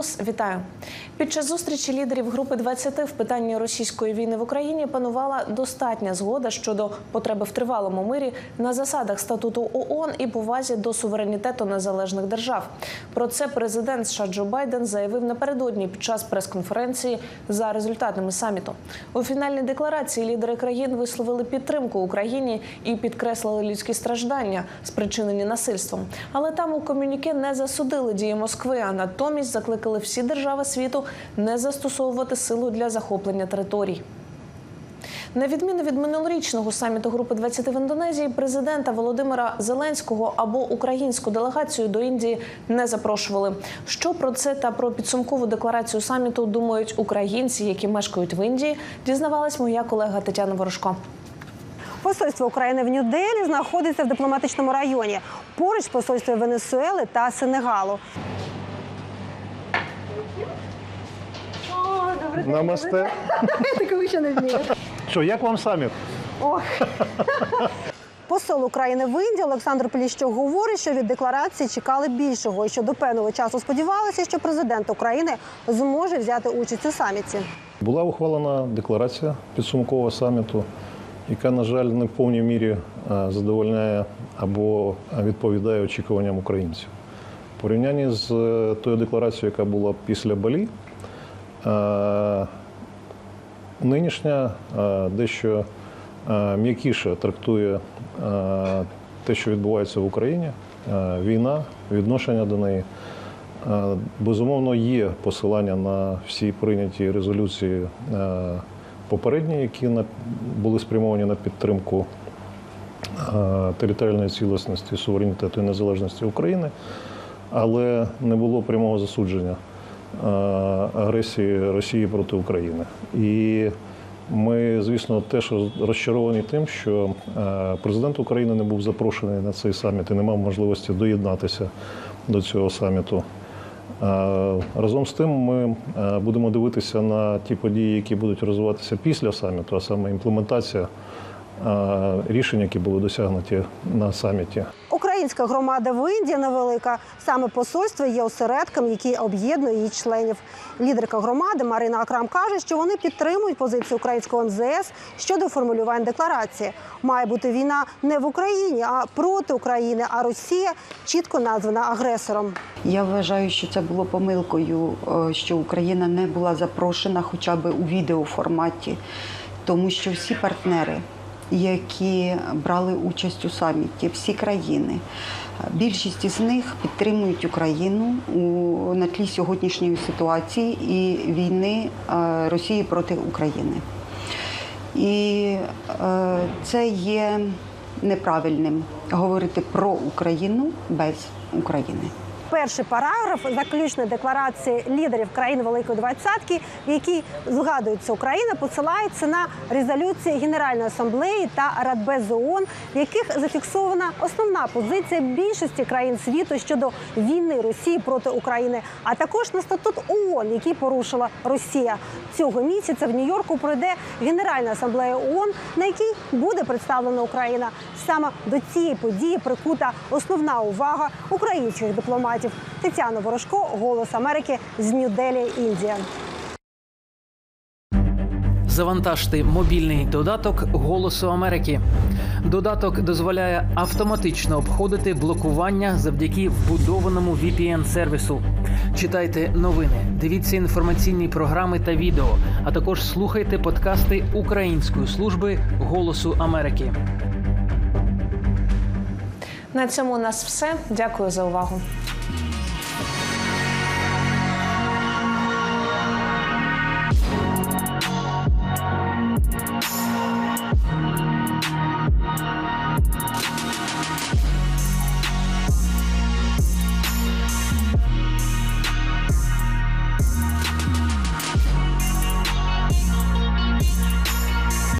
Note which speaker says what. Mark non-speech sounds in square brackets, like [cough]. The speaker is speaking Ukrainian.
Speaker 1: Вітаю під час зустрічі лідерів групи 20 в питанні російської війни в Україні панувала достатня згода щодо потреби в тривалому мирі на засадах статуту ООН і повазі до суверенітету незалежних держав. Про це президент США Джо Байден заявив напередодні під час прес-конференції за результатами саміту. У фінальній декларації лідери країн висловили підтримку Україні і підкреслили людські страждання, спричинені насильством. Але там у комюніке не засудили дії Москви, а натомість закликали всі держави світу не застосовувати силу для захоплення територій. На відміну від минулорічного саміту Групи 20 в Індонезії, президента Володимира Зеленського або українську делегацію до Індії не запрошували. Що про це та про підсумкову декларацію саміту думають українці, які мешкають в Індії, дізнавалась моя колега Тетяна Ворожко.
Speaker 2: Посольство України в Нью-Делі знаходиться в дипломатичному районі. Поруч посольство Венесуели та Сенегалу.
Speaker 3: Намасте. [laughs]
Speaker 2: Такого ще не вмію.
Speaker 3: Що, як вам саміт?
Speaker 2: Ох. [laughs] Посол України в Індії Олександр Поліщук говорить, що від декларації чекали більшого і що до певного часу сподівалися, що президент України зможе взяти участь у саміті.
Speaker 3: Була ухвалена декларація підсумкового саміту, яка, на жаль, не в повній мірі е, задовольняє або відповідає очікуванням українців. В порівнянні з е, тою декларацією, яка була після Балі, нинішня е, дещо е, м'якіше трактує е, те, що відбувається в Україні, е, війна, відношення до неї. Е, Безумовно, є посилання на всі прийняті резолюції е, попередні, які були спрямовані на підтримку е, територіальної цілісності, суверенітету і незалежності України, але не було прямого засудження е, агресії Росії проти України. І ми, звісно, теж розчаровані тим, що е, президент України не був запрошений на цей саміт і не мав можливості доєднатися до цього саміту. Е, Разом з тим, ми е, будемо дивитися на ті події, які будуть розвиватися після саміту, а саме імплементація рішень, які були досягнуті на саміті.
Speaker 2: Українська громада в Індії невелика. Саме посольство є осередком, який об'єднує її членів. Лідерка громади Марина Акрам каже, що вони підтримують позицію українського МЗС щодо формулювань декларації. Має бути війна не в Україні, а проти України. А Росія чітко названа агресором.
Speaker 4: Я вважаю, що це було помилкою, е, що Україна не була запрошена хоча б у відеоформаті, тому що всі партнери, які брали участь у саміті, всі країни, більшість із них підтримують Україну у на тлі сьогоднішньої ситуації і війни е, Росії проти України. І е, це є неправильним говорити про Україну без України.
Speaker 2: Перший параграф заключної декларації лідерів країн Великої Двадцятки, в якій згадується Україна, посилається на резолюції Генеральної асамблеї та Радбез ООН, в яких зафіксована основна позиція більшості країн світу щодо війни Росії проти України, а також на статут ООН, який порушила Росія. Цього місяця в Нью-Йорку пройде Генеральна асамблея ООН, на якій буде представлена Україна. Саме до цієї події прикута основна увага українських дипломатів. Тетяна Ворожко, Голос Америки з Нью-Делі, Індія.
Speaker 5: Завантажте мобільний додаток Голосу Америки. Додаток дозволяє автоматично обходити блокування завдяки вбудованому VPN-сервісу. Читайте новини, дивіться інформаційні програми та відео, а також слухайте подкасти Української служби Голосу Америки.
Speaker 1: На цьому у нас все. Дякую за увагу.